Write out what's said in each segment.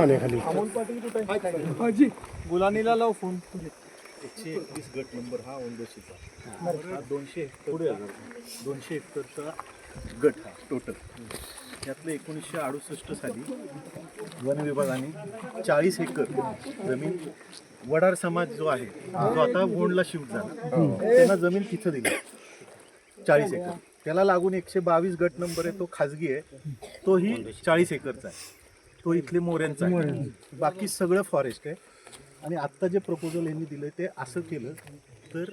पाण्याखाली. गुलानीला लाव फोन. एकशे एकवीस गट नंबर हा ओंडोशीचा हा दोनशे हेक्टर दोनशे हेक्टरचा गट हा टोटल त्यातलं एकोणीसशे अडुसष्ट साली वन विभागाने चाळीस एकर जमीन वडार समाज जो आहे जो आता गोंडला शिफ्ट झाला त्यांना जमीन तिथं दिली चाळीस एकर. त्याला लागून एकशे बावीस गट नंबर आहे तो खाजगी आहे. तोही चाळीस एकरचा आहे. तो इथले मोऱ्यांचा आहे. बाकी सगळं फॉरेस्ट आहे. आणि आत्ता जे प्रपोजल यांनी दिलं ते असं केलं तर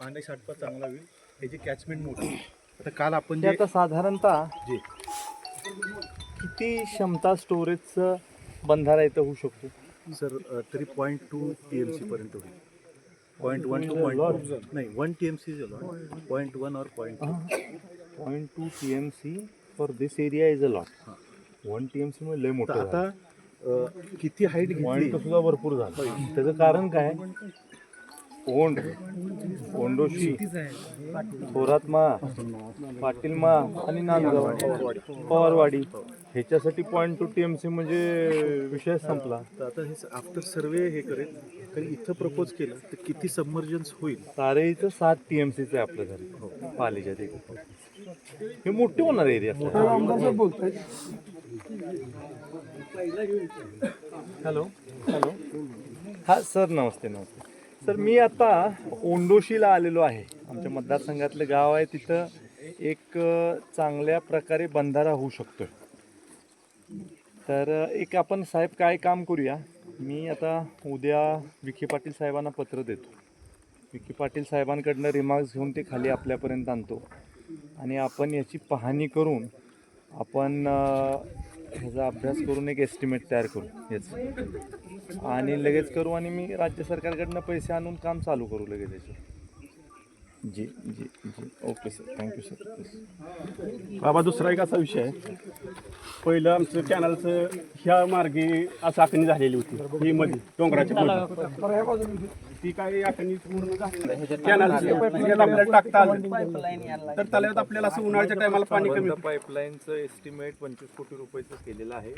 पांडे साठपा चांगला होईल. त्याची कॅचमेंट मोठी. आता काल आपण जे आता साधारणतः जे. किती क्षमता स्टोरेजचं बंधारा इथं होऊ शकतो? सर तरी point two T M C पर्यंत होईल पॉईंट वन टू पॉईंट नाही one T M C point one और point point two T M C for this area is a lot one T M C मध्ये लय तर मोठं आता अं, किती हाईट घेतली? पॉईंट सुद्धा भरपूर झालं. त्याचं कारण काय? ओंड. ओंडोशी. थोरात मा पाटील मा आणि नांदगाव. पवारवाडी. ह्याच्यासाठी point two T M C म्हणजे विषय संपला. तर आता हे आफ्टर सर्वे हे करेल. कारण इथं प्रपोज केलं तर किती सबमर्जन्स होईल? तारेचं सात टी एम सीचं आहे आपल्या घरी. पालीच्या ते हे मोठे होणार एरिया हॅलो. हॅलो. हा सर नमस्ते नमस्ते. सर मी आता ओंडोशीला आलेलो आहे. आमच्या मतदारसंघातलं गाव आहे. तिथं एक चांगल्या प्रकारे बंधारा होऊ शकतोय. तर एक आपण साहेब काय काम करूया? मी आता उद्या विखे पाटील साहेबांना पत्र देतो. विखे पाटील साहेबांकडनं रिमार्क्स घेऊन ते खाली आपल्यापर्यंत आणतो. आणि आपण याची पाहणी करून आपण ह्याचा अभ्यास करून एक एस्टिमेट तयार करू. याचं आणि लगेच करू आणि मी राज्य सरकारकडनं पैसे आणून काम चालू करू लगेच याचे जी जी जी. Okay sir thank you sir बाबा दुसरा एक असा विषय आहे. पहिलं आमचं कॅनलचं ह्या मार्गे असं आखणी झालेली होती. ही मध्ये डोंगराच्या मध्ये ती काही आखणी पूर्ण झाली नाही. कॅनलची आपल्याला टाकता आलं. तर तलावात आपल्याला असं उन्हाळ्याच्या टायमाला पाणी कमी पाईपलाईनचं एस्टिमेट पंचवीस कोटी रुपयाचं केलेलं आहे.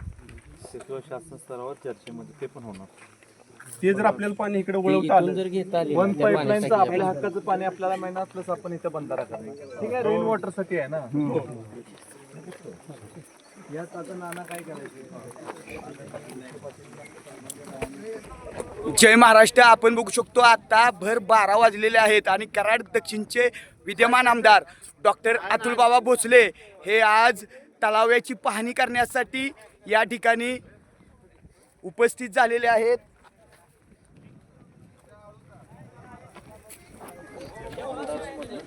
शासन स्तरावर चर्चेमध्ये ते पण होणार. ते जर आपल्याला पाणी इकडे वळवता आलं जर घेता आली वन पाईपलाईनचं आपल्या हक्काचं पाणी आपल्याला मिळणार प्लस आपण इथं बंधारा करणार. ठीक आहे रेन वॉटरसाठी आहे ना? यात आता नाना काय करायचं? जय महाराष्ट्र आपण बघू शकतो आता भर बारा वाजलेले आहेत आणि कराड दक्षिणचे विद्यमान आमदार डॉक्टर अतुल बाबा भोसले हे आज तलाव्याची पाहणी करण्यासाठी या ठिकाणी उपस्थित झालेले आहेत.